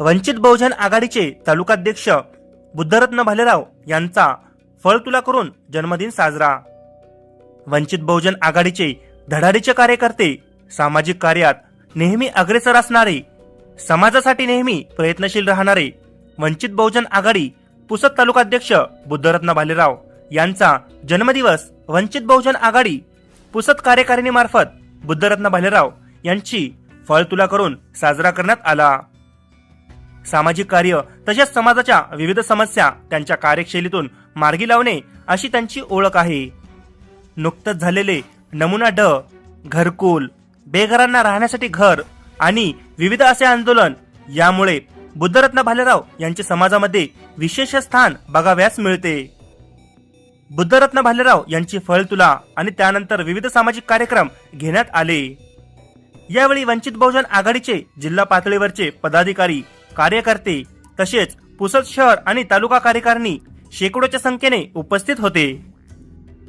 वंचित बहुजन आघाडीचे तालुकाध्यक्ष बुद्धरत्न भालेराव यांचा फळ तुला करून जन्मदिन साजरा. वंचित बहुजन आघाडीचे धडाडीचे कार्यकर्ते सामाजिक कार्यात नेहमी अग्रेसर असणारे समाजासाठी नेहमी प्रयत्नशील राहणारे वंचित बहुजन आघाडी पुसद तालुकाध्यक्ष बुद्धरत्न भालेराव यांचा जन्मदिवस वंचित बहुजन आघाडी पुसद कार्यकारिणीमार्फत बुद्धरत्न भालेराव यांची फळ तुला करून साजरा करण्यात आला. सामाजिक कार्य तसेच समाजाच्या विविध समस्या त्यांच्या कार्यशैलीतून मार्गी लावणे अशी त्यांची ओळख आहे. नुकतंच झालेले नमुना ड घरकुल बेघरांना राहण्यासाठी घर आणि विविध असे आंदोलन यामुळे बुद्धरत्न भालेराव यांचे समाजामध्ये विशेष स्थान बघाव्यास मिळते. बुद्धरत्न भालेराव यांची फळ तुला आणि त्यानंतर विविध सामाजिक कार्यक्रम घेण्यात आले. यावेळी वंचित बहुजन आघाडीचे जिल्हा पातळीवरचे पदाधिकारी कार्यकर्ते तसेच पुसद शहर आणि तालुका कार्यकारिणी शेकडोच्या संख्येने उपस्थित होते.